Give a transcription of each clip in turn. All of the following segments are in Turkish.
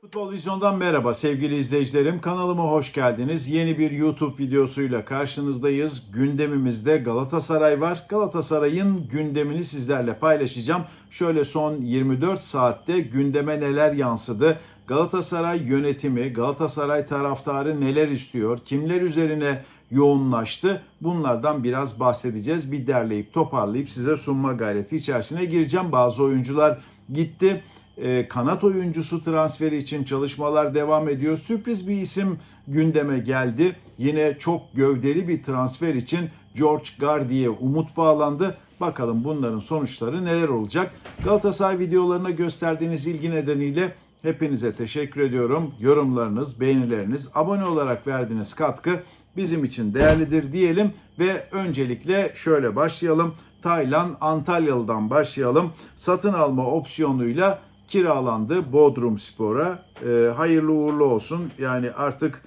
Futbol Vizyon'dan merhaba sevgili izleyicilerim. Kanalıma hoş geldiniz. Yeni bir YouTube videosuyla karşınızdayız. Gündemimizde Galatasaray var. Galatasaray'ın gündemini sizlerle paylaşacağım. Şöyle son 24 saatte gündeme neler yansıdı? Galatasaray yönetimi, Galatasaray taraftarı neler istiyor? Kimler üzerine yoğunlaştı? Bunlardan biraz bahsedeceğiz. Bir derleyip toparlayıp size sunma gayreti içerisine gireceğim. Bazı oyuncular gitti e, kanat oyuncusu transferi için çalışmalar devam ediyor. Sürpriz bir isim gündeme geldi. Yine çok gövdeli bir transfer için George Gardi'ye umut bağlandı. Bakalım bunların sonuçları neler olacak? Galatasaray videolarına gösterdiğiniz ilgi nedeniyle hepinize teşekkür ediyorum. Yorumlarınız, beğenileriniz, abone olarak verdiğiniz katkı bizim için değerlidir diyelim ve öncelikle şöyle başlayalım. Taylan Antalyalı'dan başlayalım. Satın alma opsiyonuyla kiralandı Bodrum Spor'a. Ee, hayırlı uğurlu olsun. Yani artık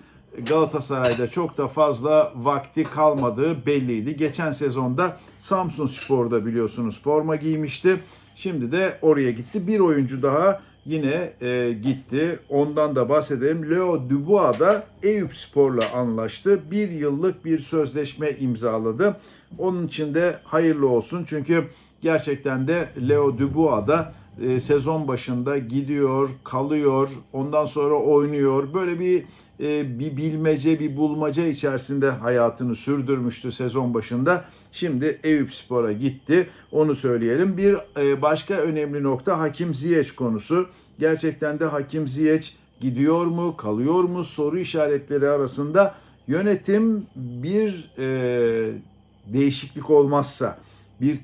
Galatasaray'da çok da fazla vakti kalmadığı belliydi. Geçen sezonda Samsun Spor'da biliyorsunuz forma giymişti. Şimdi de oraya gitti. Bir oyuncu daha yine e, gitti. Ondan da bahsedelim. Leo Dubois da Eyüp Spor'la anlaştı. Bir yıllık bir sözleşme imzaladı. Onun için de hayırlı olsun. Çünkü gerçekten de Leo Dubois da e, sezon başında gidiyor, kalıyor, ondan sonra oynuyor. Böyle bir e, bir bilmece, bir bulmaca içerisinde hayatını sürdürmüştü sezon başında. Şimdi Eyüp Spor'a gitti. Onu söyleyelim. Bir e, başka önemli nokta Hakim Ziyech konusu. Gerçekten de Hakim Ziyech gidiyor mu, kalıyor mu soru işaretleri arasında yönetim bir e, değişiklik olmazsa, bir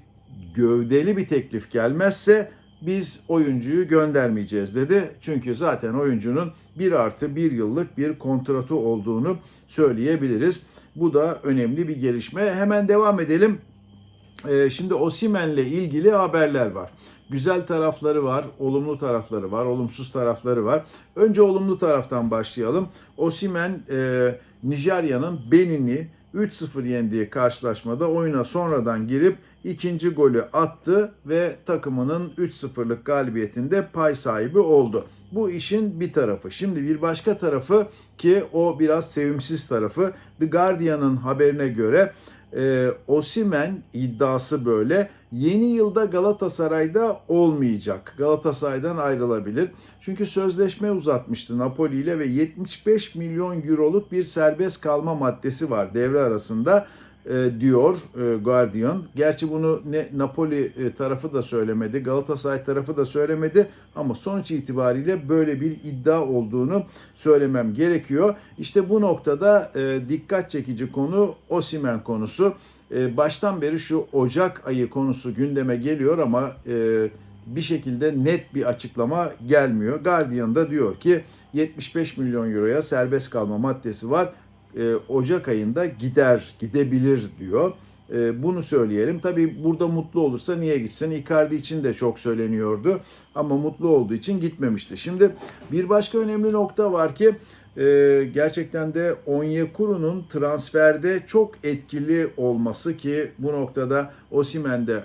gövdeli bir teklif gelmezse biz oyuncuyu göndermeyeceğiz dedi. Çünkü zaten oyuncunun 1 artı 1 yıllık bir kontratı olduğunu söyleyebiliriz. Bu da önemli bir gelişme. Hemen devam edelim. Ee, şimdi Osimen'le ilgili haberler var. Güzel tarafları var, olumlu tarafları var, olumsuz tarafları var. Önce olumlu taraftan başlayalım. Osimen e, Nijerya'nın Benin'i 3-0 yendiği karşılaşmada oyuna sonradan girip ikinci golü attı ve takımının 3-0'lık galibiyetinde pay sahibi oldu. Bu işin bir tarafı. Şimdi bir başka tarafı ki o biraz sevimsiz tarafı The Guardian'ın haberine göre e, Osimen iddiası böyle. Yeni yılda Galatasaray'da olmayacak. Galatasaray'dan ayrılabilir. Çünkü sözleşme uzatmıştı Napoli ile ve 75 milyon euroluk bir serbest kalma maddesi var devre arasında e, diyor e, Guardian. Gerçi bunu ne Napoli e, tarafı da söylemedi, Galatasaray tarafı da söylemedi ama sonuç itibariyle böyle bir iddia olduğunu söylemem gerekiyor. İşte bu noktada dikkat çekici konu Osimen konusu. Baştan beri şu Ocak ayı konusu gündeme geliyor ama bir şekilde net bir açıklama gelmiyor. Guardian da diyor ki 75 milyon euroya serbest kalma maddesi var e, Ocak ayında gider, gidebilir diyor. E, bunu söyleyelim. Tabi burada mutlu olursa niye gitsin? Icardi için de çok söyleniyordu ama mutlu olduğu için gitmemişti. Şimdi bir başka önemli nokta var ki e, gerçekten de Onyekuru'nun transferde çok etkili olması ki bu noktada Osimen de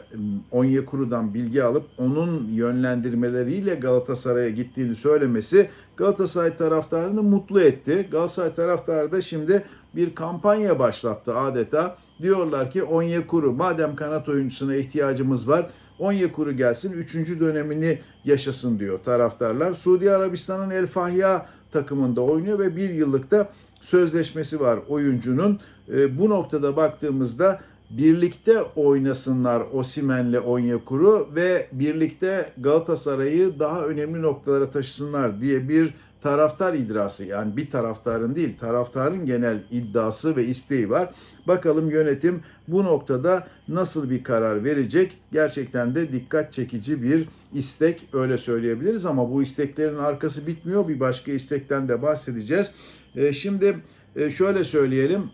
Onyekuru'dan bilgi alıp onun yönlendirmeleriyle Galatasaray'a gittiğini söylemesi Galatasaray taraftarını mutlu etti. Galatasaray taraftarı da şimdi bir kampanya başlattı adeta. Diyorlar ki Onyekuru madem kanat oyuncusuna ihtiyacımız var Onyekuru gelsin 3. dönemini yaşasın diyor taraftarlar. Suudi Arabistan'ın El Fahya takımında oynuyor ve bir yıllık da sözleşmesi var oyuncunun. E, bu noktada baktığımızda birlikte oynasınlar Osimen'le Onyekuru ve birlikte Galatasaray'ı daha önemli noktalara taşısınlar diye bir taraftar idrası yani bir taraftarın değil taraftarın genel iddiası ve isteği var. Bakalım yönetim bu noktada nasıl bir karar verecek? Gerçekten de dikkat çekici bir istek öyle söyleyebiliriz ama bu isteklerin arkası bitmiyor. Bir başka istekten de bahsedeceğiz. E, şimdi e, şöyle söyleyelim.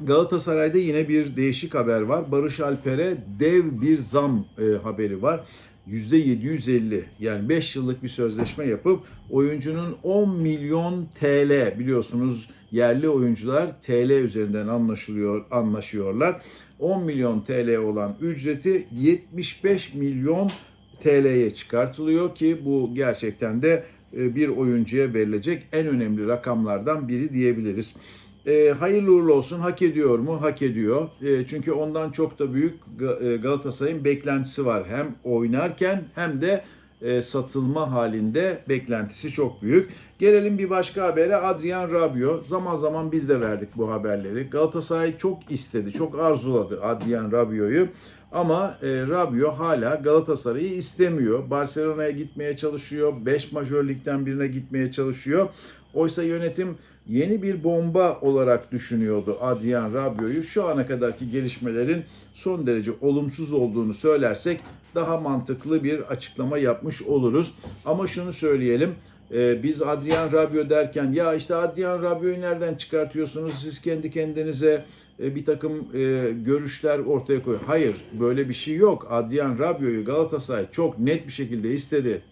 Galatasaray'da yine bir değişik haber var. Barış Alper'e dev bir zam e, haberi var. %750 yani 5 yıllık bir sözleşme yapıp oyuncunun 10 milyon TL biliyorsunuz yerli oyuncular TL üzerinden anlaşılıyor anlaşıyorlar. 10 milyon TL olan ücreti 75 milyon TL'ye çıkartılıyor ki bu gerçekten de e, bir oyuncuya verilecek en önemli rakamlardan biri diyebiliriz. E, hayırlı uğurlu olsun. Hak ediyor mu? Hak ediyor. E, çünkü ondan çok da büyük e, Galatasaray'ın beklentisi var. Hem oynarken hem de e, satılma halinde beklentisi çok büyük. Gelelim bir başka habere. Adrian Rabiot. Zaman zaman biz de verdik bu haberleri. Galatasaray çok istedi, çok arzuladı Adrian Rabiot'u. Ama e, Rabiot hala Galatasaray'ı istemiyor. Barcelona'ya gitmeye çalışıyor. 5 majör ligden birine gitmeye çalışıyor. Oysa yönetim yeni bir bomba olarak düşünüyordu Adrian Rabiot'u. Şu ana kadarki gelişmelerin son derece olumsuz olduğunu söylersek daha mantıklı bir açıklama yapmış oluruz. Ama şunu söyleyelim. E, biz Adrian Rabiot derken ya işte Adrian Rabiot'u nereden çıkartıyorsunuz? Siz kendi kendinize e, bir takım e, görüşler ortaya koyuyor. Hayır böyle bir şey yok. Adrian Rabiot'u Galatasaray çok net bir şekilde istedi.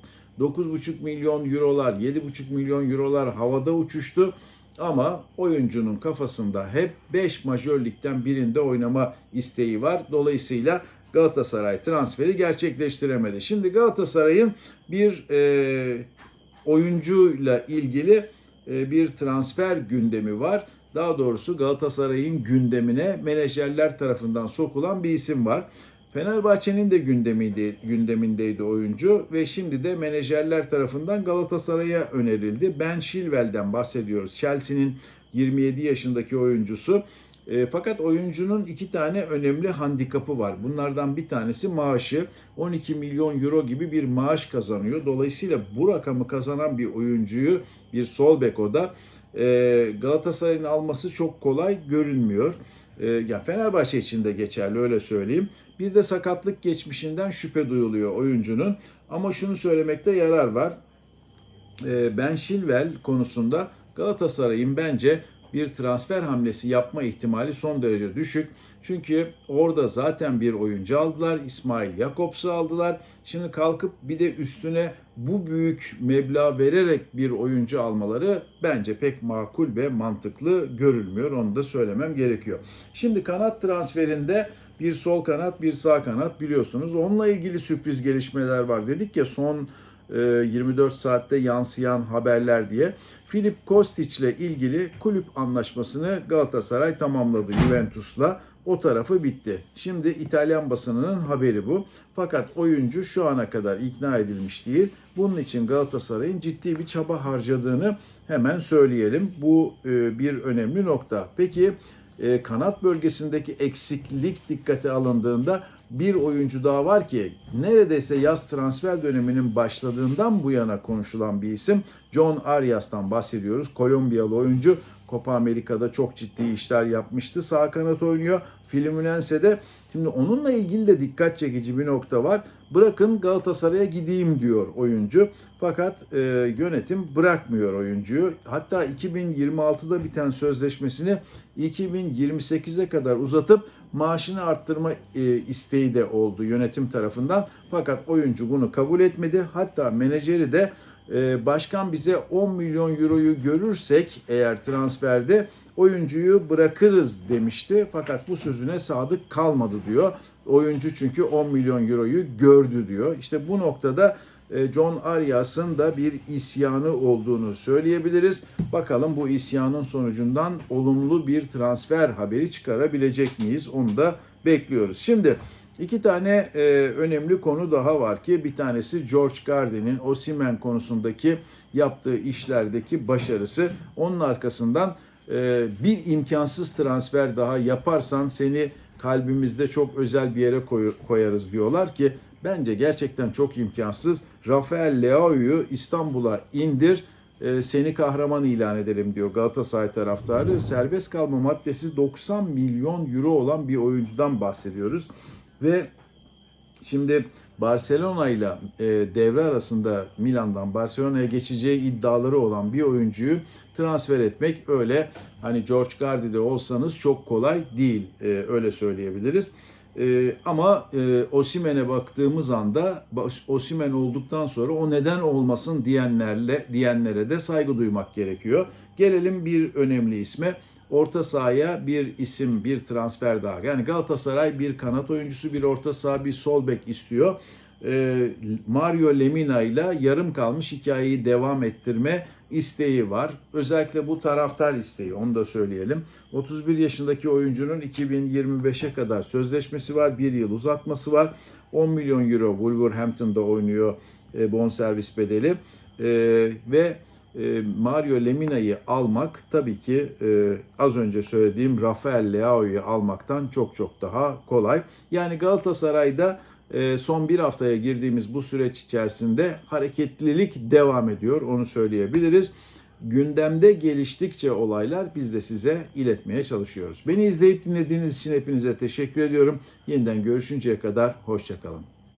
9,5 milyon eurolar, 7,5 milyon eurolar havada uçuştu. Ama oyuncunun kafasında hep 5 majör ligden birinde oynama isteği var. Dolayısıyla Galatasaray transferi gerçekleştiremedi. Şimdi Galatasaray'ın bir e, oyuncuyla ilgili e, bir transfer gündemi var. Daha doğrusu Galatasaray'ın gündemine menajerler tarafından sokulan bir isim var. Fenerbahçe'nin de gündemiydi, gündemindeydi oyuncu ve şimdi de menajerler tarafından Galatasaray'a önerildi. Ben Chilwell'den bahsediyoruz. Chelsea'nin 27 yaşındaki oyuncusu. E, fakat oyuncunun iki tane önemli handikapı var. Bunlardan bir tanesi maaşı. 12 milyon euro gibi bir maaş kazanıyor. Dolayısıyla bu rakamı kazanan bir oyuncuyu bir sol bek o da e, Galatasaray'ın alması çok kolay görünmüyor. E, ya Fenerbahçe için de geçerli öyle söyleyeyim. Bir de sakatlık geçmişinden şüphe duyuluyor oyuncunun. Ama şunu söylemekte yarar var. E, ben Şilvel konusunda Galatasaray'ın bence bir transfer hamlesi yapma ihtimali son derece düşük. Çünkü orada zaten bir oyuncu aldılar. İsmail Jakobs'u aldılar. Şimdi kalkıp bir de üstüne bu büyük meblağ vererek bir oyuncu almaları bence pek makul ve mantıklı görülmüyor. Onu da söylemem gerekiyor. Şimdi kanat transferinde bir sol kanat bir sağ kanat biliyorsunuz. Onunla ilgili sürpriz gelişmeler var. Dedik ya son 24 saatte yansıyan haberler diye. Filip Kostic ile ilgili kulüp anlaşmasını Galatasaray tamamladı Juventus'la. O tarafı bitti. Şimdi İtalyan basınının haberi bu. Fakat oyuncu şu ana kadar ikna edilmiş değil. Bunun için Galatasaray'ın ciddi bir çaba harcadığını hemen söyleyelim. Bu e, bir önemli nokta. Peki e, kanat bölgesindeki eksiklik dikkate alındığında bir oyuncu daha var ki neredeyse yaz transfer döneminin başladığından bu yana konuşulan bir isim. John Arias'tan bahsediyoruz. Kolombiyalı oyuncu Copa Amerika'da çok ciddi işler yapmıştı. Sağ kanat oynuyor. Fluminense'de. Şimdi onunla ilgili de dikkat çekici bir nokta var. Bırakın Galatasaray'a gideyim diyor oyuncu. Fakat e, yönetim bırakmıyor oyuncuyu. Hatta 2026'da biten sözleşmesini 2028'e kadar uzatıp maaşını arttırma e, isteği de oldu yönetim tarafından. Fakat oyuncu bunu kabul etmedi. Hatta menajeri de e, başkan bize 10 milyon euroyu görürsek eğer transferde oyuncuyu bırakırız demişti. Fakat bu sözüne sadık kalmadı diyor. Oyuncu çünkü 10 milyon euroyu gördü diyor. İşte bu noktada e, John Arias'ın da bir isyanı olduğunu söyleyebiliriz. Bakalım bu isyanın sonucundan olumlu bir transfer haberi çıkarabilecek miyiz? Onu da bekliyoruz. Şimdi iki tane e, önemli konu daha var ki bir tanesi George Garden'in Osimhen konusundaki yaptığı işlerdeki başarısı. Onun arkasından bir imkansız transfer daha yaparsan seni kalbimizde çok özel bir yere koy- koyarız diyorlar ki bence gerçekten çok imkansız. Rafael Leao'yu İstanbul'a indir e, seni kahraman ilan edelim diyor Galatasaray taraftarı. Serbest kalma maddesi 90 milyon euro olan bir oyuncudan bahsediyoruz. Ve şimdi Barcelona ile e, devre arasında Milan'dan Barcelona'ya geçeceği iddiaları olan bir oyuncuyu transfer etmek öyle hani George Gardi'de olsanız çok kolay değil e, öyle söyleyebiliriz. E, ama e, Osimen'e baktığımız anda Osimen olduktan sonra o neden olmasın diyenlerle diyenlere de saygı duymak gerekiyor. Gelelim bir önemli isme. Orta sahaya bir isim, bir transfer daha. Yani Galatasaray bir kanat oyuncusu, bir orta saha, bir sol bek istiyor. Ee, Mario Lemina ile yarım kalmış hikayeyi devam ettirme isteği var. Özellikle bu taraftar isteği onu da söyleyelim. 31 yaşındaki oyuncunun 2025'e kadar sözleşmesi var. Bir yıl uzatması var. 10 milyon euro Wolverhampton'da oynuyor e, bonservis bedeli. E, ve Mario Lemina'yı almak tabii ki e, az önce söylediğim Rafael Leao'yu almaktan çok çok daha kolay. Yani Galatasaray'da e, son bir haftaya girdiğimiz bu süreç içerisinde hareketlilik devam ediyor onu söyleyebiliriz. Gündemde geliştikçe olaylar biz de size iletmeye çalışıyoruz. Beni izleyip dinlediğiniz için hepinize teşekkür ediyorum. Yeniden görüşünceye kadar hoşçakalın.